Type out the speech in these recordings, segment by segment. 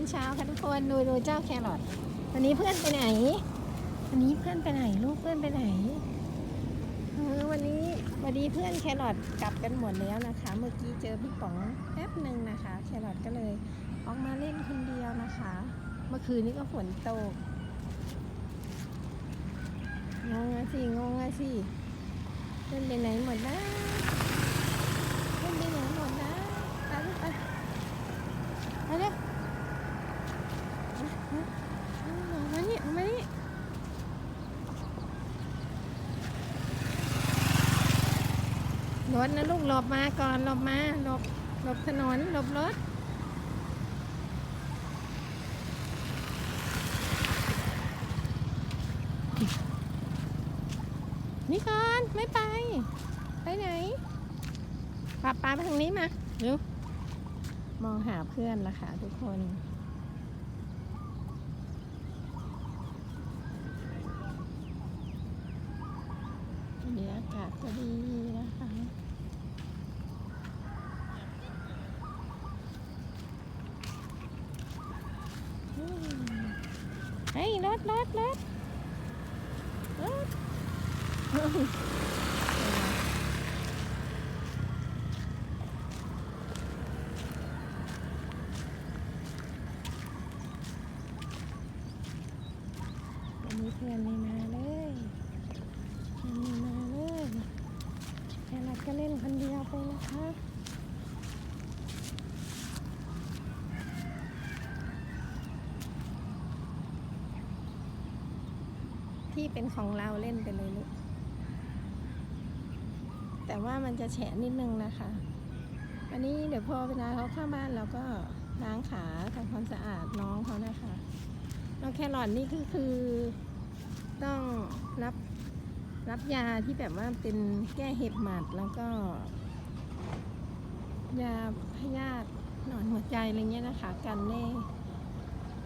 อนเช้าค่ะทุกคนดูดูเจ้าแครอทวันนี้เพื่อนไปไหน วันนี้เพื่อนไปไหนลูกเพื่อนไปไหนเออวันนี้วันนี้เพื่อนแครอทกลับกันหมดแล้วนะคะ เมื่อกี้เจอพี่ป๋องแป๊บหนึ่งนะคะ แครอทก็เลยออกมาเล่นคนเดียวนะคะ เมื่อคืนนี้ก็ฝนตกงงอะสิงงอะสิเพื่อนไปไหนหมดนะเพื่อนไปไหนหมดนะไปลูกไปไปเร็วเอามานี่เอามานี่ รถนะลูกหลบมาก่อนหลบมาหลบหลบถนนหลบรถนี่ก่อนไม่ไป ไปไหนป้าป้ามาทางนี้มาเร็วมองหาเพื่อนละค่ะทุกคนวันนี้อากาศก็ดีนะคะอืม เฮ้ยรถรถรถรถอันนี้เพื่อนไม่มาเลยเพื่อนไม่มาเลยแค่เราก็เล่นคนเดียวไปนะคะ ที่เป็นของเราเล่นไปเลยลูก แต่ว่ามันจะแฉะนิดนึงนะคะ อันนี้เดี๋ยวพอเวลาเขาเข้าบ้านเราก็ล้างขาทำความสะอาดน้องเขานะคะแล้วแครอทนี่คือคือต้องรับรับยาที่แบบว่าเป็นแก้เห็บหมัดแล้วก็ ยาพยาธิหนอนหัวใจอะไรเงี้ยนะคะ กันแน่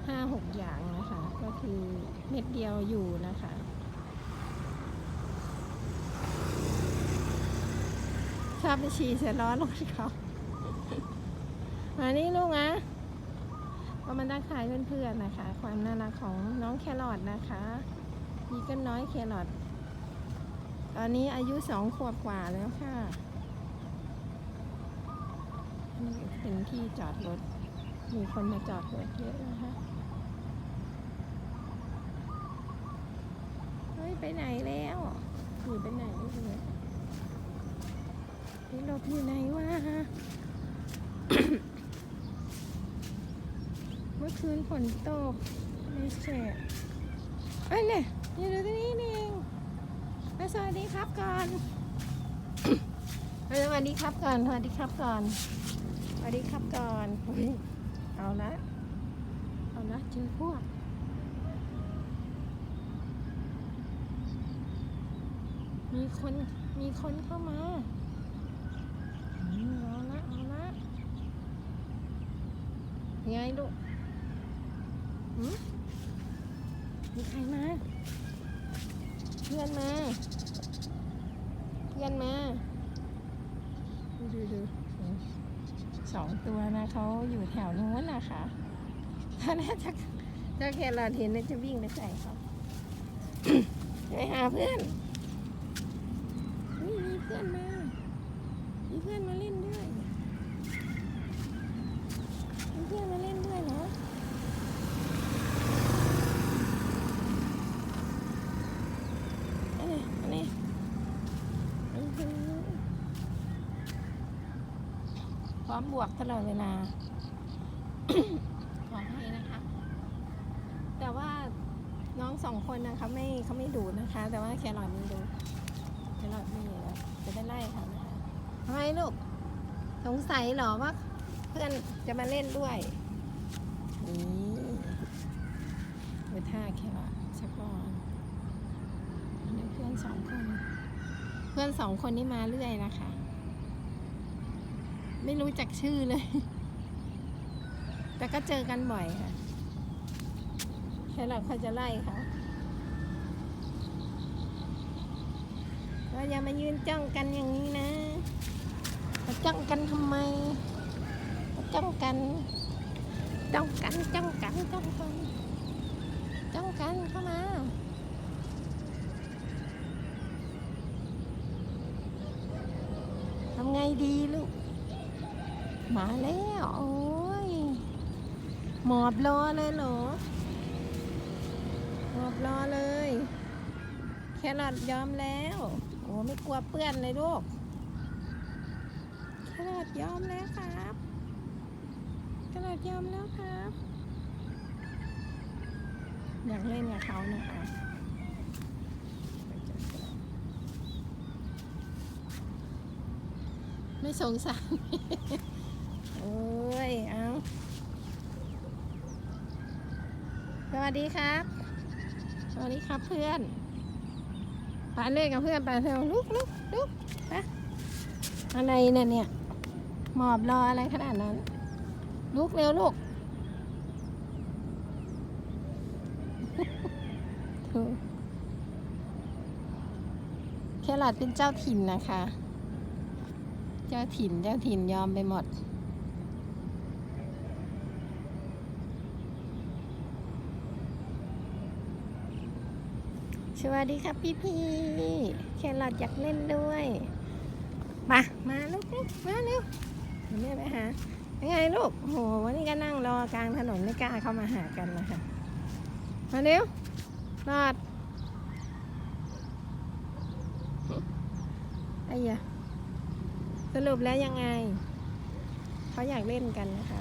ห้าหกอย่างนะคะ ก็คือเม็ดเดียวอยู่นะคะ ชอบไปฉี่เสียร้อนรถเขามานี่ลูกนะก็มาทักทายเพื่อนๆนะคะ ความน่ารักของน้องแครอทนะคะมีก็น้อยแครอทตอนนี้อายุสองขวบกว่าแล้วค่ะนี่เป็นที่จอดรถ มีคนมาจอดรถเยอะนะคะเฮ้ย ไปไหนแล้วอยู่ไปไหนเลย พี่หลบอยู่ไหนวะ เมื่อคืนฝนตกไม่แฉะเอ้ยเนี่ยอยู่ตรงนี้นี่เองมาสวัสดีครับก่อนเอ้ยสวัสดีครับก่อนสวัสดีครับก่อนสวัสดีครับก่อนเอาละเอาละเจอพวกมีคน มีคนเข้ามา อืมเอาละเอาละยัง ไงลูกมีใครมา เพื่อนมา เพื่อนมา ดูดูดูสองตัวนะเขาอยู่แถวนู้นนะคะถ้าน่าจะถ้าแค่เราเห็นน่าจะวิ่งไปใส่เขาไปหาเพื่อนนี่มีเพื่อนมา มีเพื่อนมาเล่นด้วย เพื่อนมาเล่นด้วยเหรออันนี้อันนี้อื้อหือพร้อมบวกตลอดเวลาขอให้นะคะ แต่ว่าน้องสองคนนะเขาไม่เขาไม่ดูนะคะ แต่ว่าแครอทมันดูแครอทไม่อยู่แล้วจะได้ไล่เขานะคะทำไมลูก สงสัยเหรอว่า เพื่อนจะมาเล่นด้วยนี่ดูท่าแค่ละชักก่อนอันนี้เพื่อนสองคน เพื่อนสองคนนี่มาเรื่อยนะคะ ไม่รู้จักชื่อเลย แต่ก็เจอกันบ่อยค่ะแค่เราเขาจะไล่เขาว่าอย่ามายืนจ้องกันอย่างนี้นะ มาจ้องกันทำไมมา จ้องกัน จ้องกัน จ้องกัน จ้องกัน จ้องกันเข้ามา ทำไงดีลูก มาแล้วโอ้ย หมอบรอเลยเหรอ หมอบรอเลย แครอทยอมแล้ว โอ้ไม่กลัวเปื้อนเลยลูกแครอทยอมแล้วครับ แครอทยอมแล้วครับ อยากเล่นกับเขานะคะไม่สงสาร โอ้ย เอาสวัสดีครับ สวัสดีครับเพื่อนไปเล่นกับเพื่อนไปเร็วลุกลุกลุกไปอะไรเนี่ยเนี่ย หมอบรออะไรขนาดนั้น ลุกเร็วลูกโถ่แครอทเป็นเจ้าถิ่นนะคะ เจ้าถิ่นเจ้าถิ่นยอมไปหมด สวัสดีครับพี่พี่แครอทอยากเล่นด้วย มา มาลูกลูกมาเร็วเดี๋ยวแม่ไปหา ยังไงลูกโหวันนี้ก็นั่งรอกลางถนนไม่กล้าเข้ามาหากันนะคะมาเร็วรอดไอ้ยะสรุปแล้วยังไงเขาอยากเล่นกันนะคะ